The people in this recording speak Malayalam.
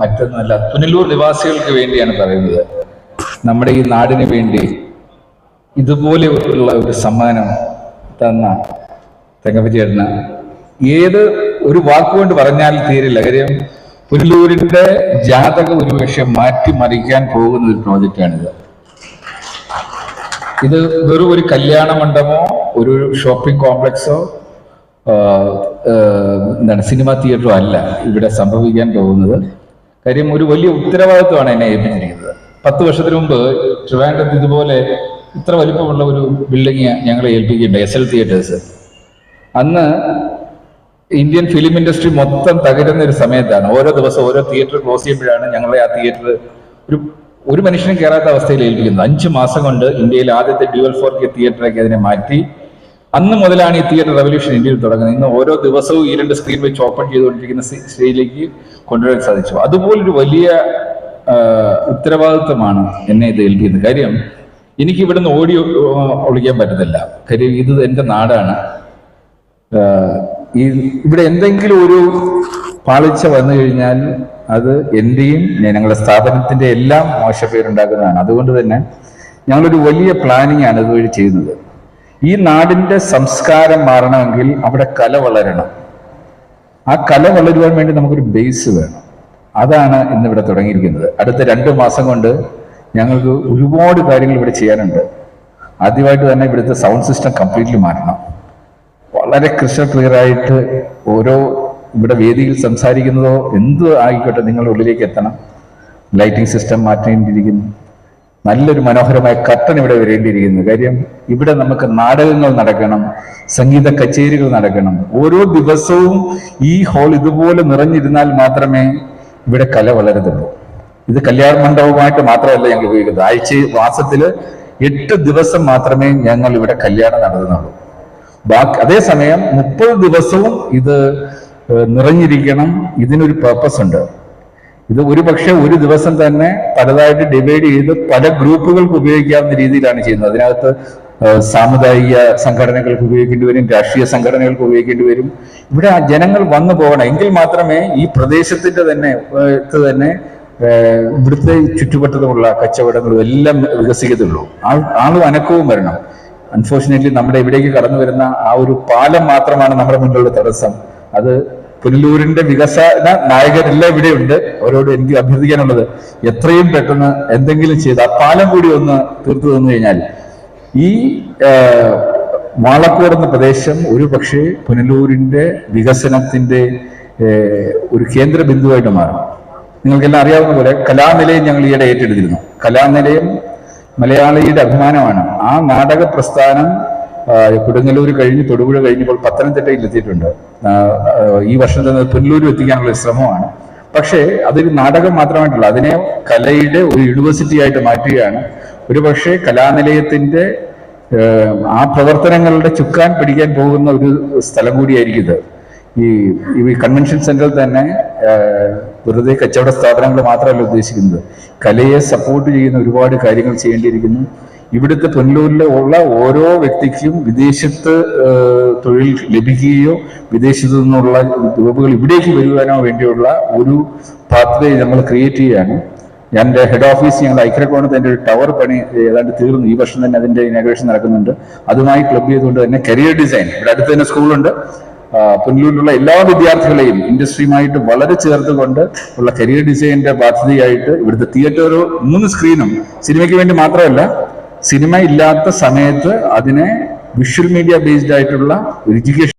മറ്റൊന്നുമല്ല. പുനലൂർ നിവാസികൾക്ക് വേണ്ടിയാണ് പറയുന്നത്. നമ്മുടെ ഈ നാടിന് വേണ്ടി ഇതുപോലെ ഉള്ള ഒരു സമ്മാനം തന്ന തെങ്ങപ്പറ്റിയേട്ടന് ഏത് ഒരു വാക്കുകൊണ്ട് പറഞ്ഞാൽ തീരില്ല. കാര്യം പുനലൂരിന്റെ ജാതക ഒരുപക്ഷെ മാറ്റിമറിക്കാൻ പോകുന്ന ഒരു പ്രോജക്റ്റാണിത്. ഇത് വെറും ഒരു കല്യാണ മണ്ഡപമോ ഒരു ഷോപ്പിംഗ് കോംപ്ലക്സോ എന്താണ് സിനിമ തിയേറ്ററോ അല്ല ഇവിടെ സംഭവിക്കാൻ പോകുന്നത്. കാര്യം ഒരു വലിയ ഉത്തരവാദിത്വമാണ് എന്നെ ഏൽപ്പിച്ചിരിക്കുന്നത്. പത്ത് വർഷത്തിന് മുമ്പ് ട്രിവാൻഡ്രത്ത് ഇതുപോലെ ഇത്ര വലിപ്പമുള്ള ഒരു ബിൽഡിംഗ് ഞങ്ങളെ ഏൽപ്പിക്കുന്നുണ്ട് എസ് എൽ തിയേറ്റേഴ്സ് അന്ന് ഇന്ത്യൻ ഫിലിം ഇൻഡസ്ട്രി മൊത്തം തകരുന്ന ഒരു സമയത്താണ്. ഓരോ ദിവസം ഓരോ തിയേറ്റർ ക്ലോസ് ചെയ്യുമ്പോഴാണ് ഞങ്ങളെ ആ തിയേറ്റർ ഒരു ഒരു മനുഷ്യനും കയറാത്ത അവസ്ഥയിൽ ഏൽപ്പിക്കുന്നത്. അഞ്ച് മാസം കൊണ്ട് ഇന്ത്യയിൽ ആദ്യത്തെ ഡ്യുവൽ ഫോർ കെ തിയേറ്ററാക്കി അതിനെ മാറ്റി അന്ന് മുതലാണ് ഈ തിയേറ്റർ റെവല്യൂഷൻ ഇന്ത്യയിൽ തുടങ്ങുന്നത്. ഇന്ന് ഓരോ ദിവസവും ഈ രണ്ട് സ്ക്രീൻ വെച്ച് ഓപ്പൺ ചെയ്തുകൊണ്ടിരിക്കുന്ന സ്റ്റേ- സ്റ്റേജിലേക്ക് കൊണ്ടുവരാൻ സാധിച്ചു. അതുപോലൊരു വലിയ ഉത്തരവാദിത്വമാണ് എന്നെ ഇത് ഏൽപ്പിക്കുന്നത്. കാര്യം എനിക്ക് ഇവിടുന്ന് ഓടി ഒളിക്കാൻ പറ്റത്തില്ല. കാര്യം ഇത് എന്റെ നാടാണ്. ഈ ഇവിടെ എന്തെങ്കിലും ഒരു പാളിച്ച വന്നു കഴിഞ്ഞാൽ അത് എന്റെയും ഞങ്ങളുടെ സ്ഥാപനത്തിന്റെ എല്ലാം മോശപ്പേരുണ്ടാക്കുന്നതാണ് അതുകൊണ്ട് തന്നെ ഞങ്ങളൊരു വലിയ പ്ലാനിങ് ആണ് ഇതുവഴി ചെയ്യുന്നത്. ഈ നാടിന്റെ സംസ്കാരം മാറണമെങ്കിൽ അവിടെ കല വളരണം. ആ കല വളരുവാൻ വേണ്ടി നമുക്കൊരു ബേസ് വേണം. അതാണ് ഇന്നിവിടെ തുടങ്ങിയിരിക്കുന്നത്. അടുത്ത രണ്ട് മാസം കൊണ്ട് ഞങ്ങൾക്ക് ഒരുപാട് കാര്യങ്ങൾ ഇവിടെ ചെയ്യാനുണ്ട്. ആദ്യമായിട്ട് തന്നെ ഇവിടുത്തെ സൗണ്ട് സിസ്റ്റം കംപ്ലീറ്റ്ലി മാറ്റണം വളരെ ക്രിസ്റ്റൽ ക്ലിയർ ആയിട്ട് ഓരോ ഇവിടെ വേദിയിൽ സംസാരിക്കുന്നതോ എന്ത് ആയിക്കോട്ടെ നിങ്ങളുടെ ഉള്ളിലേക്ക് എത്തണം. ലൈറ്റിംഗ് സിസ്റ്റം മാറ്റേണ്ടിയിരിക്കുന്നു. നല്ലൊരു മനോഹരമായ കർട്ടൻ ഇവിടെ വരേണ്ടിയിരിക്കുന്നു. കാര്യം ഇവിടെ നമുക്ക് നാടകങ്ങൾ നടക്കണം സംഗീത കച്ചേരികൾ നടക്കണം. ഓരോ ദിവസവും ഈ ഹാൾ ഇതുപോലെ നിറഞ്ഞിരുന്നാൽ മാത്രമേ ഇവിടെ കല വളരത്തുള്ളൂ. ഇത് കല്യാണ മണ്ഡപമായിട്ട് മാത്രമല്ല ഞങ്ങൾ ഉപയോഗിക്കുന്നത്. ആഴ്ച മാസത്തിൽ എട്ട് ദിവസം മാത്രമേ ഞങ്ങൾ ഇവിടെ കല്യാണം നടത്തുന്നുള്ളൂ. ബാക്കി അതേസമയം മുപ്പത് ദിവസവും ഇത് നിറഞ്ഞിരിക്കണം. ഇതിനൊരു പർപ്പസ് ഉണ്ട്. ഇത് ഒരു പക്ഷേ ഒരു ദിവസം തന്നെ പലതായിട്ട് ഡിവൈഡ് ചെയ്ത് പല ഗ്രൂപ്പുകൾക്ക് ഉപയോഗിക്കാവുന്ന രീതിയിലാണ് ചെയ്യുന്നത്. അതിനകത്ത് സാമുദായിക സംഘടനകൾക്ക് ഉപയോഗിക്കേണ്ടി വരും രാഷ്ട്രീയ സംഘടനകൾക്ക് ഉപയോഗിക്കേണ്ടി വരും. ഇവിടെ ജനങ്ങൾ വന്നു പോകണം. എങ്കിൽ മാത്രമേ ഈ പ്രദേശത്തിന്റെ തന്നെ തന്നെ ഇവിടുത്തെ ചുറ്റുവട്ടത്തുമുള്ള കച്ചവടങ്ങളും എല്ലാം വികസിക്കത്തുള്ളൂ. ആൾ ആളും അനക്കവും വരണം. അൺഫോർച്ചുനേറ്റ്ലി നമ്മുടെ ഇവിടേക്ക് കടന്നു വരുന്ന ആ ഒരു പാലം മാത്രമാണ് നമ്മുടെ മുന്നിലുള്ള തടസ്സം. അത് പുനലൂരിന്റെ വികസന നായകരെല്ലാം ഇവിടെയുണ്ട്. അവരോട് എനിക്ക് അഭ്യർത്ഥിക്കാനുള്ളത് എത്രയും പെട്ടെന്ന് എന്തെങ്കിലും ചെയ്ത് ആ പാലം കൂടി ഒന്ന് തീർത്തു തന്നു കഴിഞ്ഞാൽ ഈ മാളക്കോട് എന്ന പ്രദേശം ഒരു പക്ഷേ പുനലൂരിന്റെ വികസനത്തിന്റെ ഒരു കേന്ദ്ര ബിന്ദുവായിട്ട് മാറും. നിങ്ങൾക്കെല്ലാം അറിയാവുന്ന പോലെ കലാനിലയം ഞങ്ങൾ ഈയിടെ ഏറ്റെടുത്തിരുന്നു. കലാനിലയം മലയാളിയുടെ അഭിമാനമാണ്. ആ നാടക പ്രസ്ഥാനം കൊടുങ്ങല്ലൂർ കഴിഞ്ഞ് തൊടുപുഴ കഴിഞ്ഞപ്പോൾ പത്തനംതിട്ടയിൽ എത്തിയിട്ടുണ്ട്. ഈ വർഷം തന്നെ പുനലൂരും എത്തിക്കാനുള്ള ശ്രമമാണ്. പക്ഷേ അതൊരു നാടകം മാത്രമായിട്ടല്ല അതിനെ കലയുടെ ഒരു യൂണിവേഴ്സിറ്റി ആയിട്ട് മാറ്റുകയാണ്. ഒരു പക്ഷേ കലാനിലയത്തിന്റെ ആ പ്രവർത്തനങ്ങളുടെ ചുക്കാൻ പിടിക്കാൻ പോകുന്ന ഒരു സ്ഥലം കൂടിയായിരിക്കും ഇത്. ഈ ഈ കൺവെൻഷൻ സെന്ററിൽ തന്നെ വെറുതെ കച്ചവട സ്ഥാപനങ്ങൾ മാത്രമല്ല ഉദ്ദേശിക്കുന്നത്. കലയെ സപ്പോർട്ട് ചെയ്യുന്ന ഒരുപാട് കാര്യങ്ങൾ ചെയ്യേണ്ടിയിരിക്കുന്നു. ഇവിടുത്തെ പുനലൂരിൽ ഉള്ള ഓരോ വ്യക്തിക്കും വിദേശത്ത് തൊഴിൽ ലഭിക്കുകയോ വിദേശത്തു നിന്നുള്ള ഗ്രൂപ്പുകൾ ഇവിടേക്ക് വരുവാനോ വേണ്ടിയുള്ള ഒരു പാത്വേ നമ്മൾ ക്രിയേറ്റ് ചെയ്യുകയാണ്. ഞാൻ എന്റെ ഹെഡ് ഓഫീസ് ഞങ്ങൾ ഐക്യക്കോണത്ത് എന്റെ ഒരു ടവർ പണി ഏതാണ്ട് തീർന്നു. ഈ വർഷം തന്നെ അതിന്റെ ഇനാഗ്രേഷൻ നടക്കുന്നുണ്ട്. അതുമായി ക്ലബ് ചെയ്തുകൊണ്ട് തന്നെ കരിയർ ഡിസൈൻ ഇവിടെ അടുത്ത് തന്നെ സ്കൂളുണ്ട് പുനലൂരിലുള്ള എല്ലാ വിദ്യാർത്ഥികളെയും ഇൻഡസ്ട്രിയുമായിട്ട് വളരെ ചേർത്തുകൊണ്ട് ഉള്ള കരിയർ ഡിസൈനിന്റെ ബാധ്യതയായിട്ട് ഇവിടുത്തെ തിയേറ്റർ മൂന്ന് സ്ക്രീനും സിനിമയ്ക്ക് വേണ്ടി മാത്രമല്ല സിനിമ ഇല്ലാത്ത സമയത്ത് അതിനെ വിഷ്വൽ മീഡിയ ബേസ്ഡ് ആയിട്ടുള്ള എഡ്യൂക്കേഷൻ